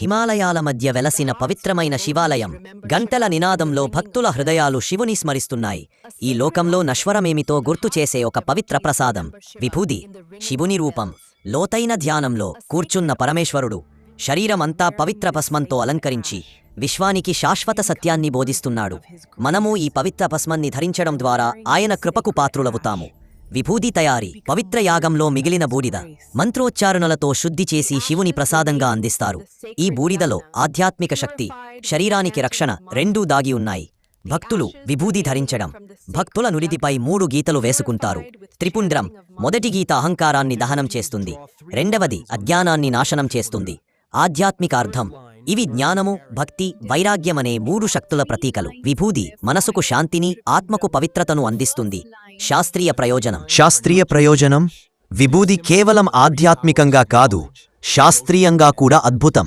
హిమాలయాల మధ్య వెలసిన పవిత్రమైన శివాలయం. గంటల నినాదంలో భక్తుల హృదయాలు శివుని స్మరిస్తున్నాయి. ఈ లోకంలో నశ్వరమేమితో గుర్తు చేసే ఒక పవిత్ర ప్రసాదం. విభూది. శివుని రూపం. లోతైన ధ్యానంలో కూర్చున్న పరమేశ్వరుడు శరీరమంతా పవిత్ర భస్మంతో అలంకరించి విశ్వానికి శాశ్వత సత్యాన్ని బోధిస్తున్నాడు. మనము ఈ పవిత్ర భస్మాన్ని ధరించడం ద్వారా ఆయన కృపకు పాత్రులవుతాము. విభూది తయారీ పవిత్ర యాగంలో మిగిలిన బూడిద మంత్రోచ్చారణలతో శుద్ధి చేసి శివుని ప్రసాదంగా అందిస్తారు. ఈ బూడిదలో ఆధ్యాత్మిక శక్తి శరీరానికి రక్షణ రెండూ దాగి ఉన్నాయి. భక్తులు విభూది ధరించడం భక్తుల నుడిదిపై మూడు గీతలు వేసుకుంటారు. త్రిపుండ్రం మొదటి గీత అహంకారాన్ని దహనం చేస్తుంది. రెండవది అజ్ఞానాన్ని నాశనం చేస్తుంది. ఆధ్యాత్మిక అర్థం ఇవి జ్ఞానము భక్తి వైరాగ్యమనే మూడు శక్తుల ప్రతీకలు. విభూది మనసుకు శాంతిని ఆత్మకు పవిత్రతను అందిస్తుంది. శాస్త్రీయ ప్రయోజనం. శాస్త్రీయ ప్రయోజనం? విభూది కేవలం ఆధ్యాత్మికంగా కాదు శాస్త్రీయంగా కూడా అద్భుతం.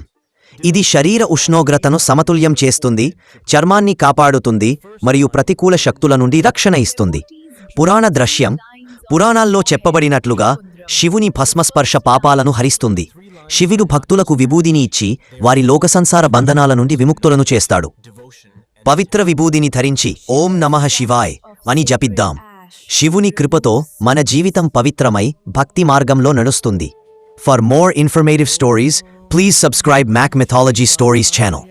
ఇది శరీర ఉష్ణోగ్రతను సమతుల్యం చేస్తుంది చర్మాన్ని కాపాడుతుంది మరియు ప్రతికూల శక్తుల నుండి రక్షణ ఇస్తుంది. పురాణ ద్రశ్యం. పురాణాల్లో చెప్పబడినట్లుగా శివుని భస్మస్పర్శ పాపాలను హరిస్తుంది. శివుడు భక్తులకు విభూదిని ఇచ్చి వారి లోకసంసార బంధనాల నుండి విముక్తులను చేస్తాడు. పవిత్ర విభూదిని ధరించి ఓం నమః శివాయ్ అని జపిద్దాం. శివుని కృపతో మన జీవితం పవిత్రమై భక్తి మార్గంలో నడుస్తుంది. For more informative stories please subscribe Mack mythology stories channel